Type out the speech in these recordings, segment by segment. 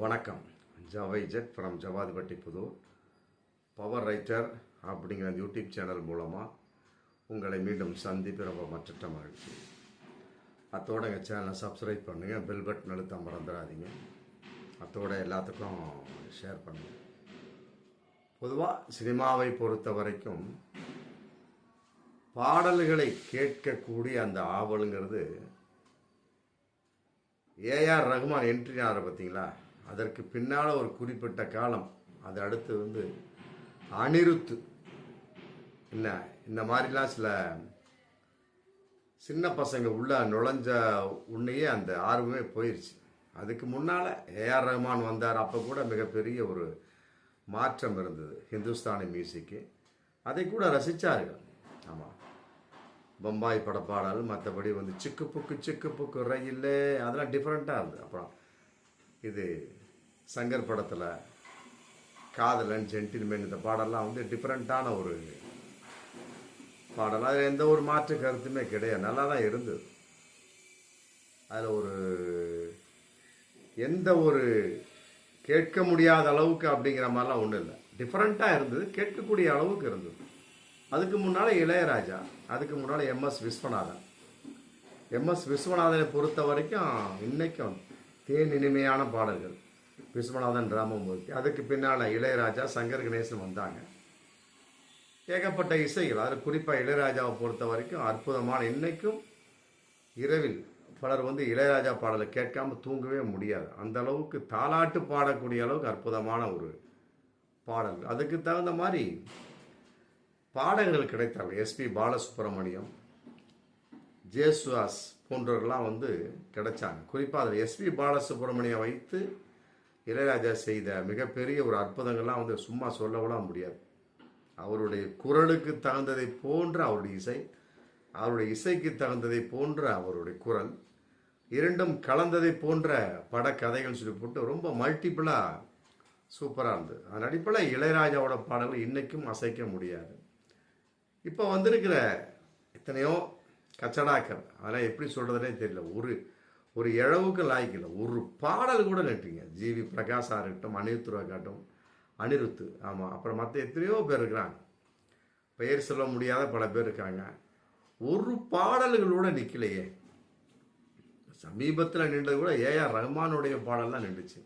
வணக்கம். ஜவை jet from Jawathipatti Pudur. Power writer அப்படிங்கிற அந்த யூடியூப் சேனல் மூலமாக உங்களை மீண்டும் சந்திப்பு ரொம்ப மற்ற மகிழ்ச்சி. அத்தோட எங்கள் சேனலை சப்ஸ்கிரைப் பண்ணுங்கள் பெல் பட்டன் அழுத்த மறந்துடாதீங்க. அத்தோட எல்லாத்துக்கும் ஷேர் பண்ணுங்கள் பொதுவாக சினிமாவை பொறுத்த வரைக்கும் பாடல்களை கேட்கக்கூடிய அந்த ஆவலுங்கிறது ஏஆர் ரகுமான் என்ட்ரி ஆகிற பார்த்தீங்களா அதற்கு பின்னால் ஒரு குறிப்பிட்ட காலம். அது அடுத்து வந்து அனிருத்து என்ன இந்த மாதிரிலாம் சில சின்ன பசங்க உள்ள நுழைஞ்ச உன்னையே அந்த ஆர்வமே போயிடுச்சு அதுக்கு முன்னால் ஏஆர் ரஹ்மான் வந்தார். அப்போ கூட மிகப்பெரிய ஒரு மாற்றம் இருந்தது ஹிந்துஸ்தானி மியூசிக்கு. அதை கூட ரசித்தார்கள் ஆமாம் பம்பாய் படப்பாடல் மற்றபடி வந்து சிக்கு புக்கு சிக்கு புக்கு ரயில் அதெல்லாம் டிஃப்ரெண்ட்டாக இருந்தது. அப்புறம் இது சங்கர் படத்தில் காதலன் ஜென்டில்மேன் இந்த பாடல்லாம் வந்து டிஃப்ரெண்ட்டான ஒரு பாடல். அதில் எந்த ஒரு மாற்று கருத்துமே கிடையாது. நல்லா தான் இருந்தது. அதில் ஒரு எந்த ஒரு கேட்க முடியாத அளவுக்கு அப்படிங்கிற மாதிரிலாம் ஒன்றும் இல்லை. டிஃப்ரெண்ட்டாக இருந்தது. கேட்கக்கூடிய அளவுக்கு இருந்தது. அதுக்கு முன்னால் இளையராஜா அதுக்கு முன்னால் எம்எஸ் விஸ்வநாதன். எம்எஸ் விஸ்வநாதனை பொறுத்த வரைக்கும் இன்றைக்கும் தேன் இனிமையான பாடல்கள். விஸ்வநாதன் ராமமூர்த்தி. அதுக்கு பின்னால் இளையராஜா சங்கர் கணேசன் வந்தாங்க. ஏகப்பட்ட இசைகள். அதில் குறிப்பாக இளையராஜாவை பொறுத்த வரைக்கும் அற்புதமான. இன்னைக்கும் இரவில் பலர் வந்து இளையராஜா பாடலை கேட்காம தூங்கவே முடியாது. அந்த அளவுக்கு தாலாட்டு பாடக்கூடிய அளவுக்கு அற்புதமான ஒரு பாடல் அதுக்கு தகுந்த மாதிரி பாடல்கள் கிடைத்தார்கள். எஸ்பி பாலசுப்ரமணியம் ஜேசுவாஸ் போன்றவர்கள்லாம் வந்து கிடைச்சாங்க. குறிப்பாக அதில் எஸ்பி பாலசுப்ரமணியம் வைத்து இளையராஜா செய்த மிகப்பெரிய ஒரு அற்புதங்கள்லாம் வந்து சும்மா சொல்லவெல்லாம் முடியாது. அவருடைய குரலுக்கு தகுந்ததை போன்ற அவருடைய இசை அவருடைய இசைக்கு தகுந்ததை போன்ற அவருடைய குரல் இரண்டும் கலந்ததை போன்ற படக்கதைகள் சொல்லி போட்டு ரொம்ப மல்டிபிளாக சூப்பராக இருந்தது. அதன் அடிப்படையில் இளையராஜாவோட பாடல்கள் இன்றைக்கும் அசைக்க முடியாது. இப்போ வந்திருக்கிற எத்தனையோ கச்சடாக்கள் அதெல்லாம் எப்படி சொல்கிறதுனே தெரியல. ஒரு ஒரு இழவுக்கு லாய்க்கில்லை ஒரு பாடல் கூட நட்டுங்க ஜிவி பிரகாஷாக இருக்கட்டும் அனிருத்துவா இருக்கட்டும் அனிருத்து ஆமாம் அப்புறம் மற்ற எத்தனையோ பேர் இருக்கிறாங்க. பெயர் சொல்ல முடியாத பல பேர் இருக்காங்க. ஒரு பாடல்களோட நிற்கலையே சமீபத்தில் நின்றது கூட ஏஆர் ரஹ்மானுடைய பாடல் தான் நின்றுச்சு.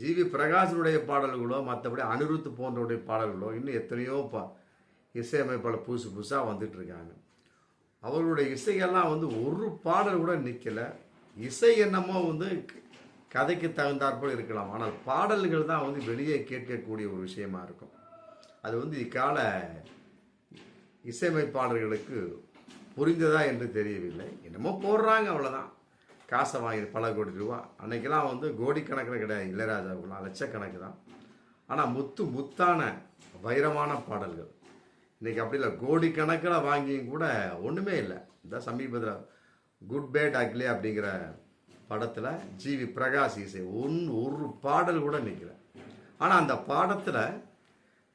ஜிவி பிரகாஷனுடைய பாடல்களோ மற்றபடி அனிருத் போன்றவுடைய பாடல்களோ இன்னும் எத்தனையோ பா இசையமைப்பாளர் புதுசு புதுசாக வந்துட்டு இருக்காங்க. அவர்களுடைய இசையெல்லாம் வந்து ஒரு பாடல் கூட நிற்கலை இசை என்னமோ வந்து கதைக்கு தகுந்தாற்போல் இருக்கலாம். ஆனால் பாடல்கள் தான் வந்து வெளியே கேட்கக்கூடிய ஒரு விஷயமா இருக்கும். அது வந்து இக்கால இசையமைப்பாளர்களுக்கு புரிந்ததா என்று தெரியவில்லை. என்னமோ போடுறாங்க அவ்வளோதான் காசை வாங்கி பல கோடி ரூபா. அன்னைக்கெல்லாம் வந்து கோடிக்கணக்கில் கிடையாது இளையராஜாவுக்குலாம் லட்சக்கணக்கு தான். ஆனால் முத்து முத்தான வைரமான பாடல்கள். இன்னைக்கு அப்படி இல்லை கோடிக்கணக்கில் வாங்கியும் கூட ஒன்றுமே இல்லை. இந்த சமீபத்தில் குட் பேட் அக்லி அப்படிங்கிற படத்தில் ஜிவி பிரகாஷ் இசை ஒன் ஒரு பாடல் கூட நிற்கல. ஆனால் அந்த பாடத்தில்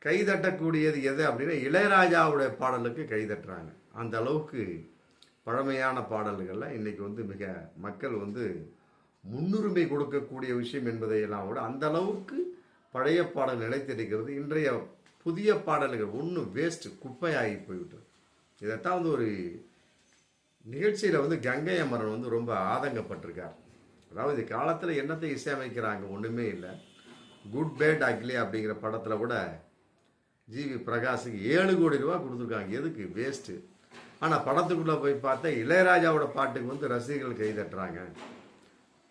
கைதட்டக்கூடியது எது அப்படின்னா இளையராஜாவுடைய பாடலுக்கு கைதட்டுறாங்க. அந்த அளவுக்கு பழமையான பாடல்களில் இன்றைக்கி வந்து மிக மக்கள் வந்து முன்னுரிமை கொடுக்கக்கூடிய விஷயம் என்பதையெல்லாம் விட அந்த அளவுக்கு பழைய பாடல் நிலைத்திருக்கிறது இன்றைய புதிய பாடல்கள் ஒன்றும் வேஸ்ட்டு குப்பையாகி போய்விட்டது. இதைத்தான் வந்து ஒரு நிகழ்ச்சியில் வந்து கங்கை அமரன் வந்து ரொம்ப ஆதங்கப்பட்டிருக்கார். அதாவது காலத்தில் என்னத்தை இசையமைக்கிறாங்க ஒன்றுமே இல்லை. குட் பேட் அக்லி அப்படிங்கிற படத்தில் கூட ஜிவி பிரகாஷுக்கு ஏழு கோடி ரூபா கொடுத்துருக்காங்க. எதுக்கு? வேஸ்ட்டு ஆனால் படத்துக்குள்ளே போய் பார்த்தா இளையராஜாவோட பாட்டுக்கு வந்து ரசிகர்கள் கை தட்டுறாங்க.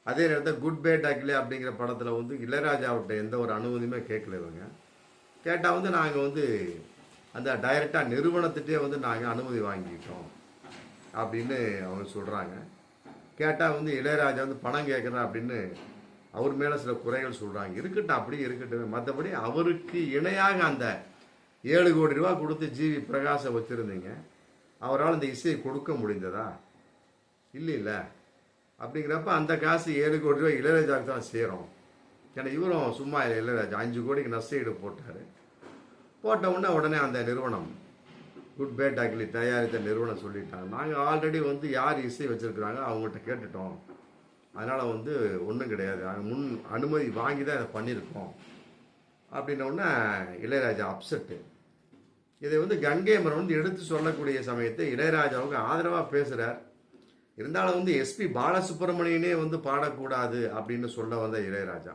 அதே நேரத்தில் குட் பேட் அக்லி அப்படிங்கிற படத்தில் வந்து இளையராஜாவிட்ட எந்த ஒரு அனுமதியுமே கேட்கல இவங்க. கேட்டால் வந்து நாங்கள் வந்து அந்த டைரெக்டாக நிறுவனத்திட்டே வந்து நாங்கள் அனுமதி வாங்கிக்கிட்டோம் அப்படின்னு அவங்க சொல்கிறாங்க கேட்டால் வந்து இளையராஜா வந்து பணம் கேட்குறா அப்படின்னு அவர் மேலே சில குறைகள் சொல்கிறாங்க இருக்கட்டும் அப்படியே இருக்கட்டும். மற்றபடி அவருக்கு இணையாக அந்த ஏழு கோடி ரூபா கொடுத்து ஜிவி பிரகாஷை வச்சுருந்தீங்க. அவரால் இந்த இசையை கொடுக்க முடிந்ததா? இல்லை இல்லை அப்படிங்கிறப்ப அந்த காசு ஏழு கோடி ரூபாய் இளையராஜாவுக்கு தான் சேரும். ஏன்னா இவரும் சும்மா இல்லை இளையராஜா அஞ்சு கோடிக்கு நஷ்டஈடு போட்டார். போட்ட உடனே உடனே அந்த நிறுவனம் குட் பேட் அக்லி தயாரித்த நிறுவனம் சொல்லிட்டாங்க. நாங்கள் ஆல்ரெடி வந்து யார் இசை வச்சுருக்குறாங்க அவங்கள்ட்ட கேட்டுட்டோம். அதனால் வந்து ஒன்றும் கிடையாது. முன் அனுமதி வாங்கி தான் இதை பண்ணியிருக்கோம். அப்படின்னோடனே இளையராஜா அப்செட்டு இதை வந்து கங்கை மரம் வந்து எடுத்து சொல்லக்கூடிய சமயத்தை இளையராஜாவுக்கு ஆதரவாக பேசுகிறார் இருந்தாலும் வந்து எஸ்பி பாலசுப்ரமணியனே வந்து பாடக்கூடாது அப்படின்னு சொல்ல வந்த இளையராஜா.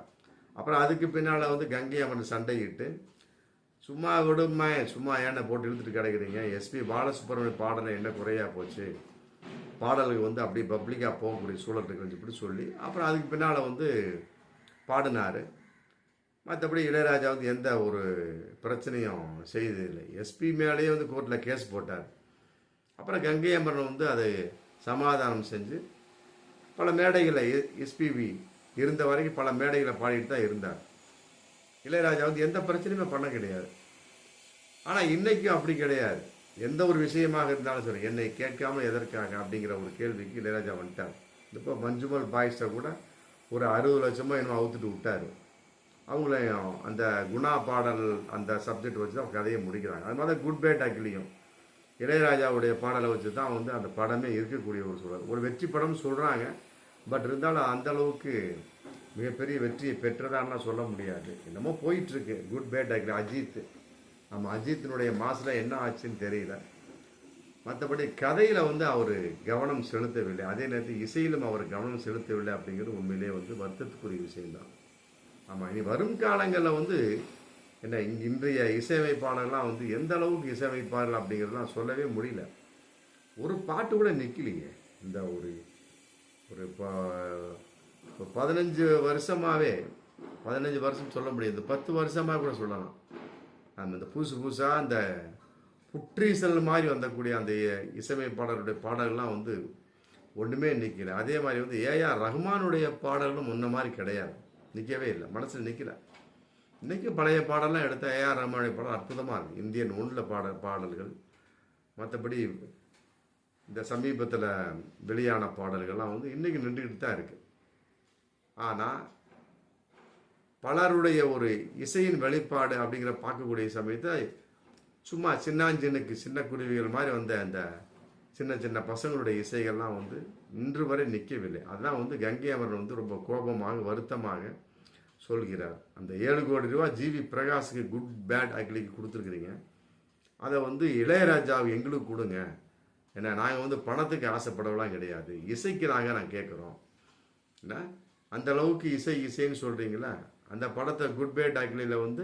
அப்புறம் அதுக்கு பின்னால் வந்து கங்கை அவன் சண்டையிட்டு சும்மா விடுமா சும்மா ஏன்ன போட்டு இழுத்துட்டு கிடைக்கிறீங்க? எஸ்பி பாலசுப்ரமணிய பாடலை என்ன குறையாக போச்சு? பாடலுக்கு வந்து அப்படி பப்ளிக்காக போகக்கூடிய சூழல் இருக்குன்னு இப்படி சொல்லி அப்புறம் அதுக்கு பின்னால் வந்து பாடினார். மற்றபடி இளையராஜா வந்து எந்த ஒரு பிரச்சனையும் செய்ததில்லை எஸ்பி மேலேயே வந்து கோர்ட்டில் கேஸ் போட்டார். அப்புறம் கங்கை அமரன் வந்து அதை சமாதானம் செஞ்சு பல மேடைகளில் எஸ்பிபி இருந்த வரைக்கும் பல மேடைகளை பாடிட்டு தான் இருந்தார். இளையராஜா வந்து எந்த பிரச்சனையுமே பண்ண கிடையாது. ஆனால் இன்னைக்கும் அப்படி கிடையாது. எந்த ஒரு விஷயமாக இருந்தாலும் சரி என்னை கேட்காம எதற்காக அப்படிங்கிற ஒரு கேள்விக்கு இளையராஜா வந்துட்டார். இப்போ மஞ்சுமல் பாய்ஸை கூட ஒரு அறுபது லட்சமோ என்னமோ அவுத்துட்டு விட்டார். அவங்களையும் அந்த குணா பாடல் அந்த சப்ஜெக்ட் வச்சு தான் கதையை முடிக்கிறாங்க. அது மாதிரி குட் பேட் அக்கிலையும் இளையராஜாவுடைய பாடலை வச்சு தான் வந்து அந்த படமே இருக்கக்கூடிய ஒரு சூழல். ஒரு வெற்றி படம் சொல்கிறாங்க பட் இருந்தாலும் அந்த அளவுக்கு மிகப்பெரிய வெற்றியை பெற்றதான்னா சொல்ல முடியாது. என்னமோ போயிட்டுருக்கு. Good bad ugly Ajith. நம்ம அஜித்தினுடைய மாசில் என்ன ஆச்சுன்னு தெரியல. மற்றபடி கதையில் வந்து அவர் கவனம் செலுத்தவில்லை. அதே நேரத்தில் இசையிலும் அவர் கவனம் செலுத்தவில்லை அப்படிங்கிறது உண்மையிலேயே வந்து வருத்தத்துக்குரிய விஷயம்தான். ஆமாம் இனி வரும் காலங்களில் வந்து என்ன இன்றைய இசையமைப்பாளர்லாம் வந்து எந்த அளவுக்கு இசையமைப்பார்கள் அப்படிங்கிறதுலாம் சொல்லவே முடியல. ஒரு பாட்டு கூட நிற்கலையே இந்த ஒரு ஒரு இப்போ இப்போ பதினஞ்சு வருஷமாகவே பதினஞ்சு வருஷம் சொல்ல முடியாது பத்து வருஷமாக கூட சொல்லலாம். அந்த இந்த புதுசு புதுசாக அந்த புற்றீசல் மாதிரி வந்தக்கூடிய அந்த இசையமைப்பாளருடைய பாடல்கள்லாம் வந்து ஒன்றுமே நிற்கல அதே மாதிரி வந்து ஏஆர் ரஹ்மானுடைய பாடல்களும் முன்ன மாதிரி கிடையாது. நிற்கவே இல்லை. மனசில் நிற்கல இன்றைக்கி பழைய பாடலாம் எடுத்த ஏஆர் ரஹ்மானுடைய பாடல் அற்புதமாக இருக்குது இந்தியன் ஒன்றில் பாட பாடல்கள். மற்றபடி இந்த சமீபத்தில் வெளியான பாடல்கள்லாம் வந்து இன்றைக்கி நின்றுக்கிட்டு தான் இருக்குது ஆனால் பலருடைய ஒரு இசையின் வெளிப்பாடு அப்படிங்கிற பார்க்கக்கூடிய சமயத்தை சும்மா சின்னாஞ்சின்னுக்கு சின்ன குருவிகள் மாதிரி வந்த அந்த சின்ன சின்ன பசங்களுடைய இசைகள்லாம் வந்து இன்று வரை நிற்கவில்லை அதான் வந்து கங்கை அமரன் வந்து ரொம்ப கோபமாக வருத்தமாக சொல்கிறார். அந்த ஏழு கோடி ரூபா ஜிவி பிரகாஷுக்கு குட் பேட் அக்லிக்கு கொடுத்துருக்குறீங்க. அதை வந்து இளையராஜாவை எங்களுக்கு கொடுங்க. ஏன்னா நாங்கள் வந்து பணத்துக்கு ஆசைப்படவெல்லாம் கிடையாது. இசைக்கு நாங்கள் நான் கேட்குறோம். என்ன? அந்த அளவுக்கு இசை இசைன்னு சொல்கிறீங்களா அந்த படத்தை குட் பே டாக்லியில் வந்து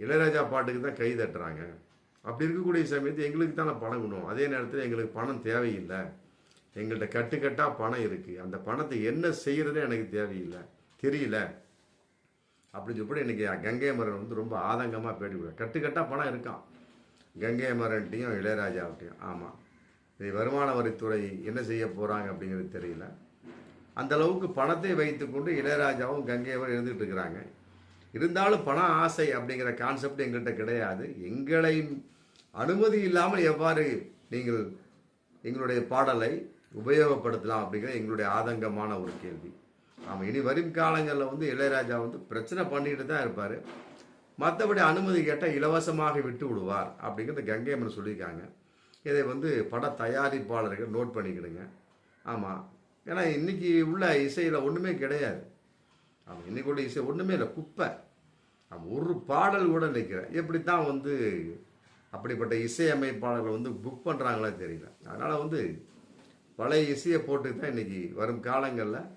இளையராஜா பாட்டுக்கு தான் கை தட்டுறாங்க. அப்படி இருக்கக்கூடிய சமயத்து எங்களுக்கு தானே பழகணும் அதே நேரத்தில் எங்களுக்கு பணம் தேவையில்லை. எங்கள்கிட்ட கட்டுக்கட்டாக பணம் இருக்குது அந்த பணத்தை என்ன செய்கிறதே எனக்கு தேவையில்லை. தெரியல. அப்படி சொல்லி இன்னைக்கு கங்கை மரன் வந்து ரொம்ப ஆதங்கமாக பேட்டி கட்டுக்கட்டாக பணம் இருக்கான் கங்கை மரன்ட்டையும் இளையராஜாவிட்டையும். ஆமாம் இது வருமான வரித்துறை என்ன செய்ய போகிறாங்க அப்படிங்கிறது தெரியல. அந்த அளவுக்கு பணத்தை வைத்துக்கொண்டு இளையராஜாவும் கங்கையவரும் இருந்துகிட்டு இருக்கிறாங்க. இருந்தாலும் பண ஆசை அப்படிங்கிற கான்செப்ட் எங்கள்கிட்ட கிடையாது. எங்களை அனுமதி இல்லாமல் எவ்வாறு நீங்கள் எங்களுடைய பாடலை உபயோகப்படுத்தலாம் அப்படிங்கிற எங்களுடைய ஆதங்கமான ஒரு கேள்வி. ஆமாம் இனி வரும் காலங்களில் வந்து இளையராஜா வந்து பிரச்சனை பண்ணிட்டு தான் இருப்பார். மற்றபடி அனுமதி கேட்டால் இலவசமாக விட்டு விடுவார் அப்படிங்கிறத கங்கை அம்மன் சொல்லியிருக்காங்க. இதை வந்து பட தயாரிப்பாளர்கள் நோட் பண்ணிக்கிடுங்க. ஆமாம் ஏன்னா இன்னைக்கு உள்ள இசையில் ஒன்றுமே கிடையாது. அவன் இன்னைக்கு உள்ள இசை ஒன்றுமே இல்லை குப்பை. அவன் ஒரு பாடல் கூட நிற்கிறேன் எப்படித்தான் வந்து அப்படிப்பட்ட இசையமைப்பாளர்கள் வந்து புக் பண்ணுறாங்களா தெரியல. அதனால் வந்து பழைய இசையை போட்டு தான் இன்னைக்கு வரும் காலங்களில்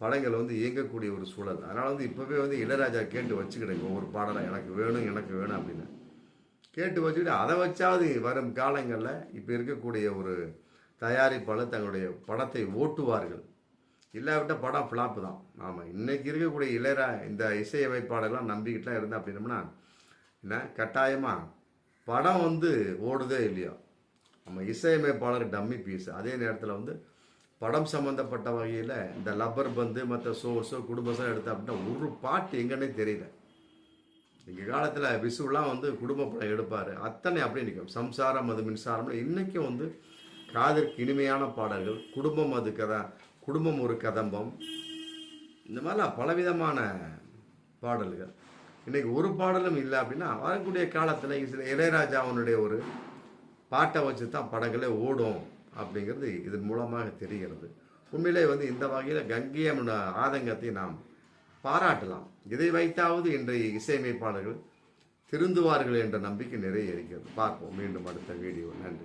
படங்கள் வந்து இயங்கக்கூடிய ஒரு சூழல். அதனால் வந்து இப்போவே வந்து இளையராஜா கேட்டு வச்சுக்கிடுங்க ஒவ்வொரு பாடலை. எனக்கு வேணும் எனக்கு வேணும் அப்படின்னு. கேட்டு வச்சுக்கிட்டு அதை வச்சாவது வரும் காலங்களில் இப்போ இருக்கக்கூடிய ஒரு தயாரிப்பாளர் தங்களுடைய படத்தை ஓட்டுவார்கள். இல்லாவிட்டால் படம் ஃப்ளாப்பு தான். ஆமாம் இன்னைக்கு இருக்கக்கூடிய இளையரா இந்த இசையமைப்பாளர்லாம் நம்பிக்கிட்டுலாம் இருந்தா அப்படின்னம்னா என்ன கட்டாயமாக படம் வந்து ஓடுதே இல்லையோ. நம்ம இசையமைப்பாளர் டம்மி பீஸ். அதே நேரத்தில் வந்து படம் சம்மந்தப்பட்ட வகையில் இந்த லப்பர் பந்து மற்ற சோர்ஸோ குடும்பஸோ எடுத்தா அப்படின்னா ஒரு பாட்டு எங்கன்னே தெரியல. எங்கள் காலத்தில் விசுவெலாம் வந்து குடும்ப படம் எடுப்பார். அத்தனை அப்படியே நிற்கும் சம்சாரம் அது மின்சாரம்னு இன்றைக்கும் வந்து காதற்கு இனிமையான பாடல்கள் குடும்பம் அது கதை குடும்பம் ஒரு கதம்பம். இந்த மாதிரிலாம் பலவிதமான பாடல்கள். இன்றைக்கி ஒரு பாடலும் இல்லை அப்படின்னா வரக்கூடிய காலத்தில் சில இளையராஜாவனுடைய ஒரு பாட்டை வச்சு தான் படங்களே ஓடும் அப்படிங்கிறது இதன் மூலமாக தெரிகிறது. உண்மையிலே வந்து இந்த வகையில் கங்கேயம் ஆதங்கத்தை நாம் பாராட்டலாம். இதை வைத்தாவது இன்றைய இசையமைப்பாளர்கள் திருந்துவார்கள் என்ற நம்பிக்கை நிறைய இருக்கிறது. பார்ப்போம். மீண்டும் அடுத்த வீடியோ நன்றி.